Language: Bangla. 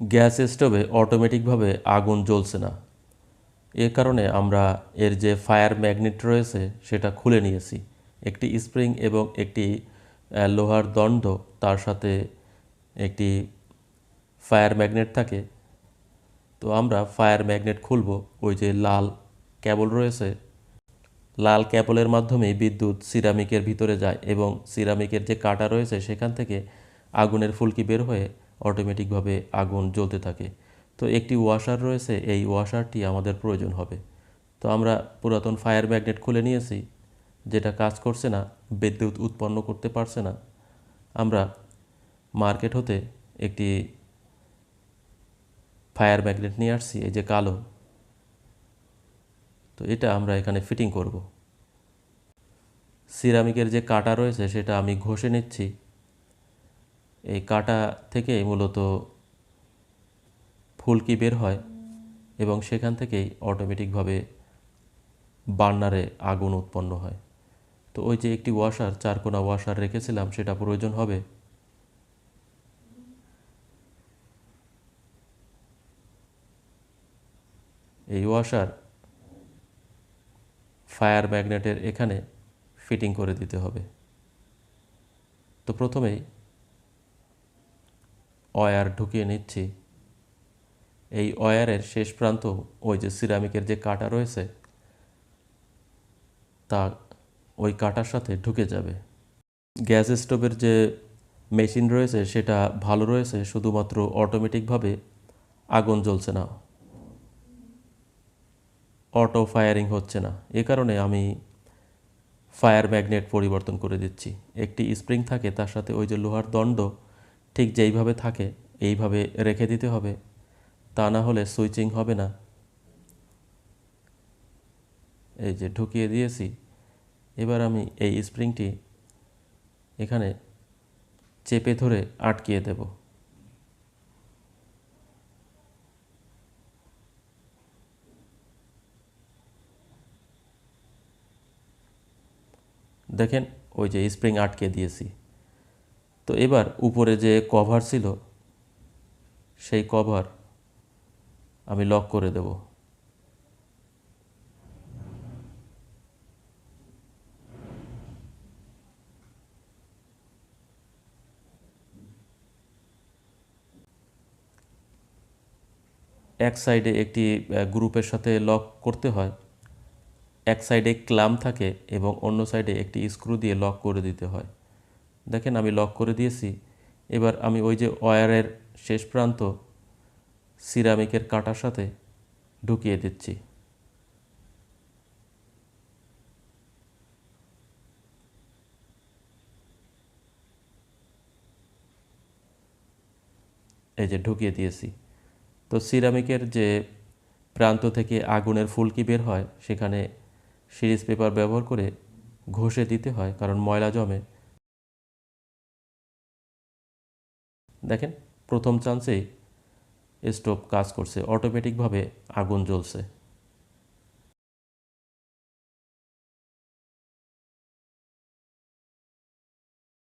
গ্যাস স্টোভে অটোমেটিকভাবে আগুন জ্বলছে না। এ কারণে আমরা এর যে ফায়ার ম্যাগনেট রয়েছে সেটা খুলে নিয়েছি। একটি স্প্রিং এবং একটি লোহার দণ্ড, তার সাথে একটি ফায়ার ম্যাগনেট থাকে। তো আমরা ফায়ার ম্যাগনেট খুলব, ওই যে লাল ক্যাবল রয়েছে। লাল ক্যাবলের মাধ্যমে বিদ্যুৎ সিরামিকের ভিতরে যায় এবং সিরামিকের যে কাটা রয়েছে সেখান থেকে আগুনের ফুলকি বের হয়ে অটোমেটিকভাবে আগুন জ্বলতে থাকে। তো একটি ওয়াশার রয়েছে, এই ওয়াশারটি আমাদের প্রয়োজন হবে। তো আমরা পুরাতন ফায়ার ম্যাগনেট খুলে নিয়েছি, যেটা কাজ করছে না, বিদ্যুৎ উৎপন্ন করতে পারছে না। আমরা মার্কেট হতে একটি ফায়ার ম্যাগনেট নিয়ে আসছি, এই যে কালো। তো এটা আমরা এখানে ফিটিং করব। সিরামিকের যে কাটা রয়েছে, সেটা আমি ঘষে নিচ্ছি। এই কাটা থেকে মূলত ফুলকি বের হয় এবং সেখান থেকেই অটোমেটিকভাবে বার্নারে আগুন উৎপন্ন হয়। তো ওই যে একটি ওয়াশার চারকোনা ওয়াশার রেখেছিলাম, সেটা প্রয়োজন হবে? এই ওয়াশার ফায়ার ম্যাগনেটের এখানে ফিটিং করে দিতে হবে। তো প্রথমেই ওয়্যার ঢুকিয়ে নিচ্ছি। এই ওয়্যারের শেষ প্রান্ত, ওই যে সিরামিকের যে কাটা রয়েছে, তা ওই কাটার সাথে ঢুকে যাবে। গ্যাস স্টোভের যে মেশিন রয়েছে, সেটা ভালো রয়েছে, শুধুমাত্র অটোমেটিকভাবে আগুন জ্বলছে না। অটো ফায়ারিং হচ্ছে না। এ কারণে আমি ফায়ার ম্যাগনেট পরিবর্তন করে দিচ্ছি। একটি স্প্রিং থাকে, তার সাথে ওই যে লোহার দণ্ড ঠিক যেইভাবে থাকে, এইভাবে রেখে দিতে হবে। তা না হলে সুইচিং হবে না। এই যে ঢুকিয়ে দিয়েছি, এবার আমি এই স্প্রিংটি এখানে চেপে ধরে আটকিয়ে দেব। দেখেন, ওই যে স্প্রিং আটকে দিয়েছি। তো এবার উপরে যে কভার ছিল, সেই কভার আমি লক করে দেব। এক সাইডে একটি গ্রুপের সাথে লক করতে হয়। এক সাইডে ক্লাম থাকে এবং অন্য সাইডে একটি স্ক্রু দিয়ে লক করে দিতে হয়। দেখেন আমি লক করে দিয়েছি। এবার আমি ওই যে ওয়্যারের শেষ প্রান্ত সিরামিকের কাঁটার সাথে ঢুকিয়ে দিচ্ছি। এই যে ঢুকিয়ে দিয়েছি। তো সিরামিকের যে প্রান্ত থেকে আগুনের ফুলকি বের হয়, সেখানে সিরিজ পেপার ব্যবহার করে ঘষে দিতে হয়, কারণ ময়লা জমে। দেখেন প্রথম চান্সেই স্টোভ কাজ করছে। অটোমেটিকভাবে আগুন জ্বলছে।